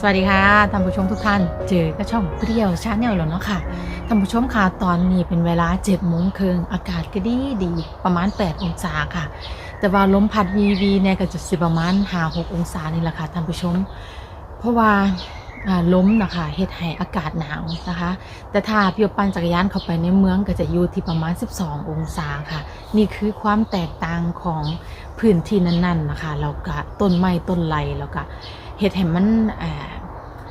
สวัสดีค่ะท่านผู้ชมทุกท่าน เจอก็ช่องเปรี้ยวชาแนลแล้วเนาะค่ะท่านผู้ชมค่ะตอนนี้เป็นเวลา7จ็ดโมงครึ่งอากาศก็ดีดีประมาณ 8 องศาค่ะ แต่ว่าลมพัดวีวีเนี่ยก็จะสิประมาณ5 6องศานี่แหละค่ะท่านผู้ชม เพราะว่าล้มนะคะเฮ็ดให้อากาศหนาวนะคะ แต่ถ้าเปียวปั่นจักรยานเข้าไปในเมืองก็จะอยู่ที่ประมาณ 12 องศาค่ะ นี่คือความแตกต่างของพื้นที่นั้นๆนะคะแล้วก็ต้นไม้ต้นไรแล้วก็ เฮ็ดให้มัน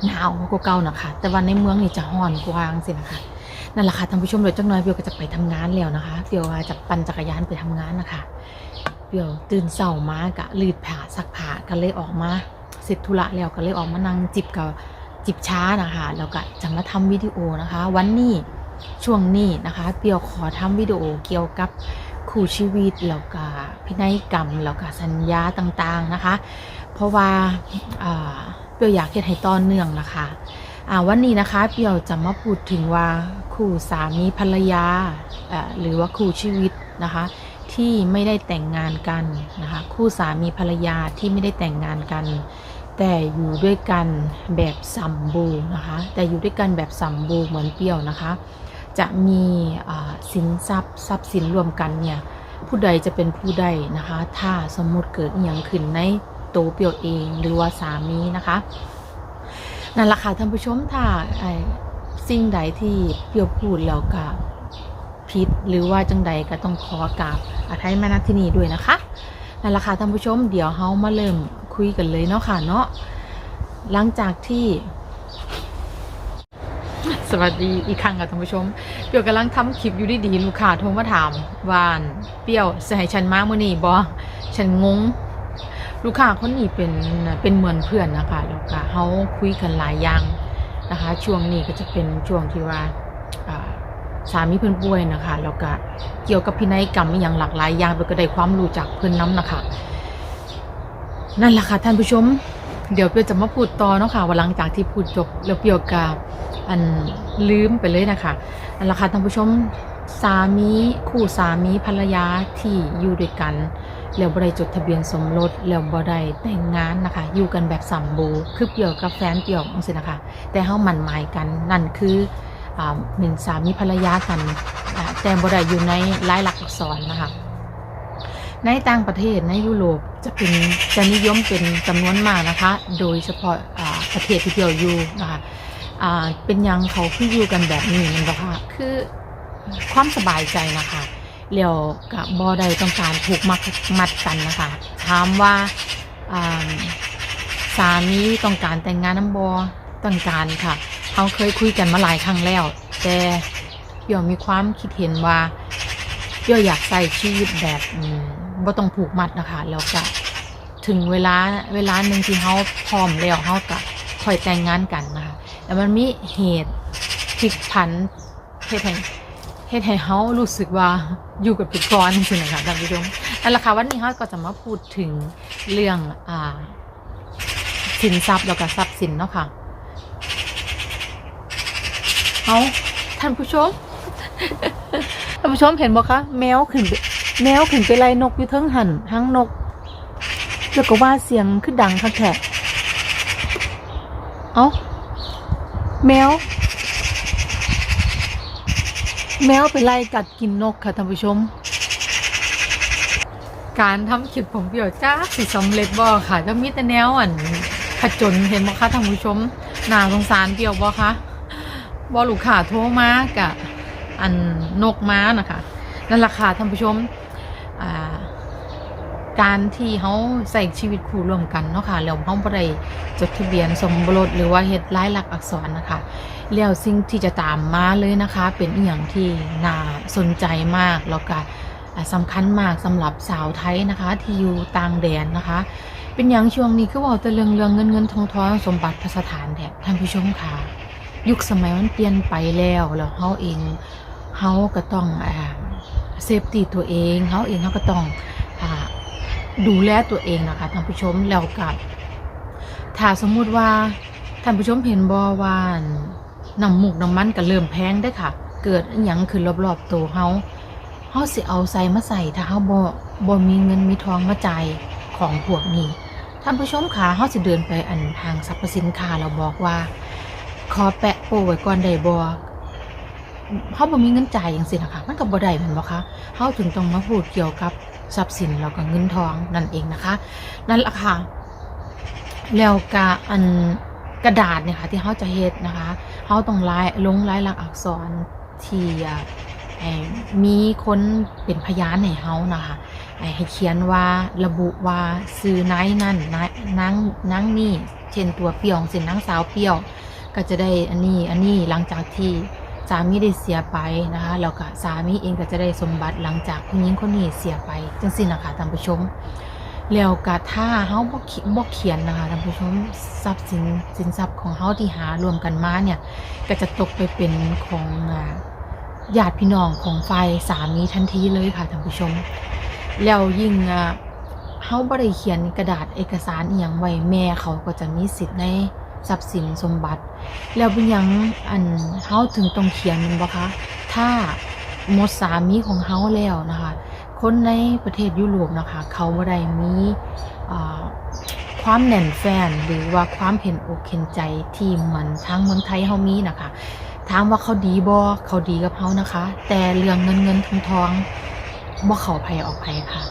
หนาวกว่าเก่านะคะ แต่ว่าในเมืองนี่จะร้อนกว่างซี่นะคะนั่นแหละค่ะท่านผู้ชมเดี๋ยวจักหน่อยเปียวก็จะไปทำงานแล้วนะคะเปียวจะปั่นจักรยานไปทำงานนะคะเปียวตื่นเช้ามากะรีดผ้าซักผ้าก็เลยออกมาเสร็จธุระแล้วก็เลยออกมานั่งจิบกับจิบช้านะคะแล้วก็จะมาทำวิดีโอนะคะ วันนี้ช่วงนี้นะคะเปียวขอทำวิดีโอเกี่ยวกับคู่ชีวิตแล้วก็พินัยกรรมแล้วก็สัญญาต่างๆนะคะ เพราะว่าเปียวอยากเฮ็ดให้ต่อเนื่องนะคะอ่าวันนี้นะคะเปียวจะมาพูดถึงว่าคู่สามีภรรยาหรือว่าคู่ชีวิตนะคะที่ไม่ได้แต่งงานกันนะคะคู่สามีภรรยาที่ไม่ได้แต่งงานกัน แต่อยู่ด้วยกันแบบสัมบูรณ์นะคะแต่อยู่ด้วยกันแบบสัมบูรณ์เหมือนเปรี้ยวนะคะ จะมีสินทรัพย์ทรัพย์สินรวมกันเนี่ยผู้ใดจะเป็นผู้ใดนะคะ ถ้าสมมุติเกิดอย่างขึ้นใน ตัวเปียวเองหรือว่าสามีนะคะนั่นแหละค่ะท่านผู้ชมถ้าสิ่งใดที่เปียวพูดแล้วก็ผิดหรือว่าจังใดก็ต้องขอกราบอภัยมาณที่นี้ด้วยนะคะนั่นแหละค่ะท่านผู้ชมเดี๋ยวเฮามาเริ่มคุยกันเลยเนาะค่ะเนาะหลังจากที่ สวัสดีอีกครั้งค่ะท่านผู้ชม เปียวกำลังทำคลิปอยู่ดีๆลูกค้าโทรมาถามว่านเปียวให้ฉันมาเมื่อนี้บอฉันงง ลูกค้าคนนี้เป็นเป็นเหมือนเพื่อนนะคะแล้วก็เขาคุยกันหลายอย่างนะคะ ช่วงนี้ก็จะเป็นช่วงที่ว่าสามีเพิ่อนป่วยนะคะแล้วก็เกี่ยวกับพินัยกรรมอย่างหลากหลายอย่างเรี้ยวก็ได้ความรู้จากเพิ่อนน้ำนะคะ นั่นแหละค่ะท่านผู้ชม เดี๋ยวเปียวจะมาพูดต่อเนาะค่ะว่าหลังจากที่พูดจบแล้วเปียวกาอันลืมไปเลยนะคะนั่นแหละค่ะท่านผู้ชมสามีคู่สามีภรรยาที่อยู่ด้วยกัน แล้วบ่ได้จดทะเบียนสมรสแล้วบ่ได้แต่งงานนะคะ อยู่กันแบบสัมบูคือเปี่ยวกับแฟนเปี่ยวจังซี่นะคะ แต่เฮาหมั่นหมายกันนั่นคืออ่าเป็นสามีภรรยากัน แต่บ่ได้อยู่ในลายลักษณ์อักษรนะคะในต่างประเทศในยุโรปจะเป็นจะนิยมเป็นจำนวนมากนะคะ โดยเฉพาะประเทศที่เปียวอยู่นะคะเป็นยังเขาคืออยู่กันแบบนี้นั่นค่ะคือความสบายใจนะคะ แล้วกับบอใดต้องการผูกมัดมัดกันนะคะถามว่าสามีต้องการแต่งงานน้ำบอต้องการค่ะเขาเคยคุยกันมาหลายครั้งแล้ว แต่เปี่ยวมีความคิดเห็นว่าเปียวอยากใส่ชีวิตแบบอืมบ่ต้องผูกมัดนะคะแล้วก็ถึงเวลาเวลาหนึ่งที่เขาพร้อมแล้วเขาก็ค่อยแต่งงานกันนะคะแต่มันมีเหตุพลิกผันเหตุให้ เหตุให้เขารู้สึกว่าอยู่กับปิดก่อนจริงๆนะคะท่านผู้ชมนั่นแหละค่ะวันนี้เขาก็จะมาพูดถึงเรื่องอ่าสินทรัพย์แล้วก็ทรัพย์สินเนาะค่ะเอาท่านผู้ชมท่านผู้ชมเห็นบ่คะแมวขึ้นแมวขึ้นไปไล่นกอยู่เทั้งหันทั้งนก แล้วก็ว่าเสียงคือดังค่ะแขกเอ้าแมว แมวไปไล่กัดกินนกค่ะท่านผู้ชม การทำคลิปผมเปี่ยวจ้าสิสำเร็จบ่ค่ะจะมีแต่แนวอันขจนเห็นบ่คะท่านผู้ชมน่าสงสารเปี่ยวบ่คะบ่ลูกขาโทรมากะอันนกม้านะคะนั่นราคาท่านผู้ชมอ่า การที่เขาใส่ชีวิตคู่ร่วมกันเนาะค่ะแล้วเขาบ่ได้จดทะเบียนสมรสหรือว่าเฮ็ดลายลักอักษรนะคะแล้วสิ่งที่จะตามมาเลยนะคะ เป็นอีหยังที่น่าสนใจมากแล้วก็อ่าสำคัญมากสำหรับสาวไทยนะคะ ที่อยู่ต่างแดนนะคะ เป็นอย่างช่วงนี้คือว่าแต่เรื่องเรื่องเงินเงินทองทองสมบัติพระสถานแถบท่านผู้ชมค่ะ ยุคสมัยมันเปลี่ยนไปแล้วแล้วเฮาเองเฮาก็ต้องเซฟตี้ตัวเองเฮาเองเฮาก็ต้อง ดูแลตัวเองนะคะท่านผู้ชมแล้วกับถ้าสมมุติว่าท่านผู้ชมเห็นบ่ว่าน้ำมูกน้ำมันก็เริ่มแพงได้ค่ะ เกิดอหยังขึ้นรอบๆตัวเฮาเฮาสิเอาใส่มาใส่ถ้าเฮาบ่บ่มีเงินมีทองมาจ่ายของพวกนี้ท่านผู้ชมคะเฮาสิเดินไปอันห้างสรรพสินค้าเราบอกว่า ขอแปะโปไว้ก่อนได้บ่ เฮาบ่มีเงินจ่ายจังซี่นะคะมันก็บ่ได้แม่นบ่คะเฮาถึงต้องมาพูดเกี่ยวกับทรัพย์สินแล้วก็เงินทองนั่นเองนะคะ นั่นละค่ะแล้วก็อันกระดาษเนี่ยค่ะที่เขาจะเฮ็ดนะคะเขาต้องลายลงลายลักษณ์อักษรที่มีคนเป็นพยานให้เขานะคะให้เขียนว่าระบุว่าซื้อนายนั่นนายนางนางนี่เช่นตัวเปียวเช่นนางสาวเปียว ก็จะได้อันนี้อันนี้หลังจากที่ สามีได้เสียไปนะคะแล้วก็สามีเองก็จะได้สมบัติหลังจากผู้หญิงคนนี้เสียไปจังซี่นะคะท่านผู้ชม แล้วก็ถ้าเฮาบ่เขีบ่เขียนนะคะท่านผู้ชมทรัพย์สินสินทรัพย์ของเฮาที่หารวมกันมาเนี่ยก็จะตกไปเป็นของญาติพี่น้องของฝ่ายสามีทันทีเลยค่ะท่านผู้ชม แล้วยิ่งเฮาบ่ได้เขียนกระดาษเอกสารอีหยังไว้แม่เขาก็จะมีสิทธิ์ใน ทรัพย์สินสมบัติ แล้วเป็นยังอันเฮาถึงต้องเขียนมันบ่คะถ้าหมดสามีของเฮาแล้วนะคะ คนในประเทศยุโรปนะคะ เขาบ่ได้มีความแน่นแฟนหรือว่าความเห็นอกเห็นใจที่เหมือนทางเมืองไทยเฮามีนะคะถามว่าเขาดีบ่เขาดีกับเฮานะคะ แต่เรื่องเงินเงินทองทองบ่เข้าไผออกไผค่ะ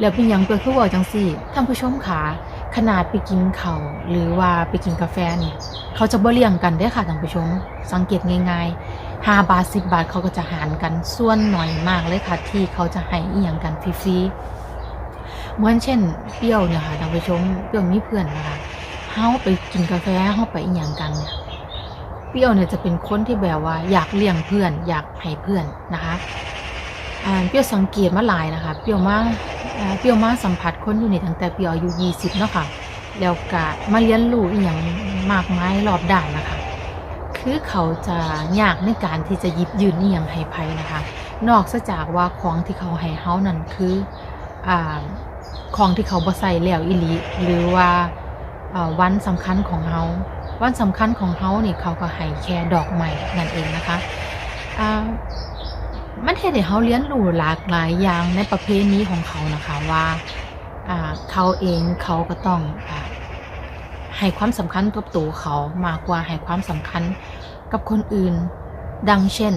แล้วเป็นหยังเปิดคือเว่าจังซี่ท่านผู้ชมค่ะ ขนาดไปกินข้าวหรือว่าไปกินกาแฟเนี่ย เขาจะบ่เลี้ยงกันเด้ค่ะท่านผู้ชม สังเกตง่ายๆห้าบาทสิบบาทเขาก็จะหารกันส่วนหน่อยมากเลยค่ะ ที่เขาจะให้อีหยังกันฟรีๆเหมือนเช่น เปรี้ยวเนี่ยค่ะท่านผู้ชมเปรี้ยวมีเพื่อนนะคะเฮาไปกินกาแฟเฮาไปอีหยังกันเนี่ยเปรี้ยวเนี่ยจะเป็นคนที่แบบว่าอยากเลี้ยงเพื่อน อยากให้เพื่อนนะคะ เปรี้ยวสังเกตมาหลายนะคะ เปรี้ยวมาเปรี้ยวมาสัมผัสคนอยู่นี่ตั้งแต่เปรี้ยวอายุ20เนาะค่ะ แล้วก็มาเรียนรู้อีหยังมากมายรอบด้านนะคะ คือเขาจะยากในการที่จะยิบยืนนี่ยังให้ไผนะคะ นอกจากว่าของที่เขาให้เฮานั่นคืออของที่เขาบ่ใส่แล้วอีหลีหรือว่าวันสำคัญของเฮาวันสำคัญของเฮานี่เขาก็ให้แค่ดอกไม้นั่นเองนะคะอ่า มันเฮ็ดให้เฮาเรียนรู้หลากหลายอย่างในประเพณีของเขานะคะว่าเขาเองเขาก็ต้องอให้ความสำคัญกับตัวเขามากกว่าให้ความสำคัญกับคนอื่น ดังเช่น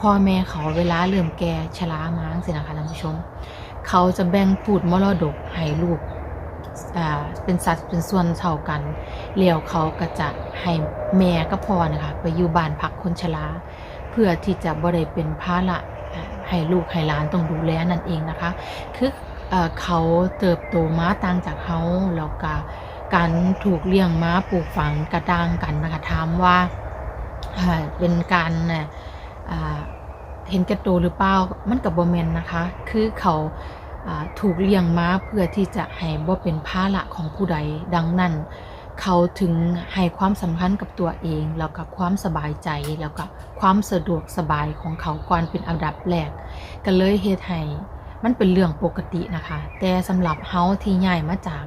พ่อแม่เขาเวลาเริ่มแก่ชรามางสินะคะท่านผู้ชม เขาจะแบ่งพูดมรดกให้ลูกเป็นสัดเป็นส่วนเท่ากันแล้วเขาก็จะให้แม่กับพ่อนะคะไปอยู่บ้านพักคนชรา เพื่อที่จะบ่ได้เป็นภาระให้ลูกให้หลานต้องดูแลนั่นเองนะคะ คือเอเขาเติบโตมาต่างจากเขาแล้วก็การถูกเลี้ยงมาปลูกฝังกระด้างกันนะคะถามว่าเป็นการเห็นแก่ตัวหรือเปล่ามันกับโบแมนนะคะ คือเขาอ่าถูกเลี้ยงมาเพื่อที่จะให้บ่เป็นภาระของผู้ใดดังนั้น เขาถึงให้ความสำคัญกับตัวเอง แล้วก็ความสบายใจ แล้วก็ความสะดวกสบายของเขาก่อนเป็นอันดับแรกก็เลยเฮ็ดให้มันเป็นเรื่องปกตินะคะ แต่สำหรับเฮาที่ย้ายมาจาก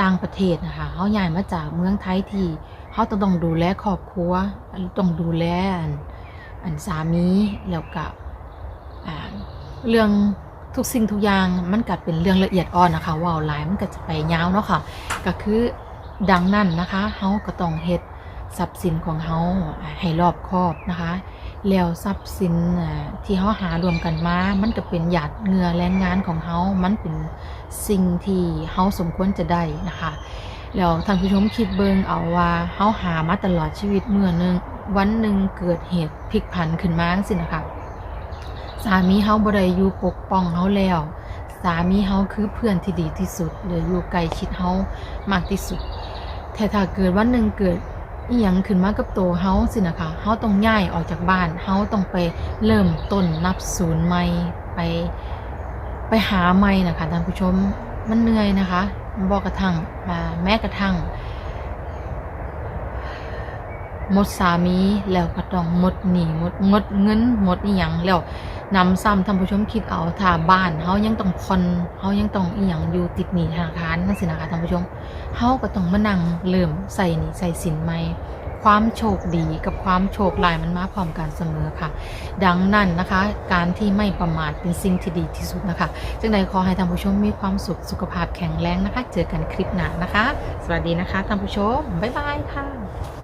ต่างประเทศนะคะเฮาย้ายมาจากเมืองไทยที่เฮาต้องดูแลครอบครัวต้องดูแลอันอันสามีแล้วก็อ่าเรื่องทุกสิ่งทุกอย่างมันก็เป็นเรื่องละเอียดอ่อนนะคะว่าหลายมันก็จะไปยาวเนาะค่ะก็คือ ดังนั้นนะคะเฮาก็ต้องเฮ็ดทรัพย์สินของเฮาให้รอบคอบนะคะ แล้วทรัพย์สินที่เฮาหารวมกันมา มันก็เป็นหยาดเหงื่อแรงงานของเฮามันเป็นสิ่งที่เฮาสมควรจะได้นะคะ แล้วท่านผู้ชมคิดเบิ่งเอาว่าเฮาหามาตลอดชีวิตเมื่อหนึงวันหนึ่งเกิดเหตุพลิกผันขึ้นมาจังซี่นะคะสามีเฮาบ่ได้อยู่ปกป้องเฮาแล้ว สามีเฮาคือเพื่อนที่ดีที่สุดหรืออยู่ใกล้ชิดเฮามากที่สุด แต่ถ้าเกิดวันหนึ่งเกิดอีหยังขึ้นมากับตัวเฮาสินะคะเฮาต้องย้ายออกจากบ้านเฮาต้องไปเริ่มต้นนับศูนย์ใหม่ไปไปหาใหม่นะคะท่านผู้ชมมันเหนื่อยนะคะบอกกระทั่งอ่าแม้กระทั่งหมดสามีแล้วก็ต้องหมดหนี้หมดหมดเงินหมดอีหยังแล้ว นำซ้ำท่านผู้ชมคิดเอาถ้าบ้านเฮายังต้องผ่อนเฮายังต้องอีหยังอยู่ติดหนี้ธนาคารนั่นสินะคะท่านผู้ชมเฮาก็ต้องมานั่งเริ่มใส่หนี้ใส่สินใหม่คความโชคดีกับความโชคลายมันมาพร้อมกันเสมอค่ะ ดังนั้นนะคะ การที่ไม่ประมาทเป็นสิ่งที่ดีที่สุดนะคะจึงใดขอให้ท่านผู้ชมมีความสุขสุขภาพแข็งแรงนะคะ เจอกันคลิปหน้านะคะ สวัสดีนะคะท่านผู้ชมบ๊ายบายค่ะ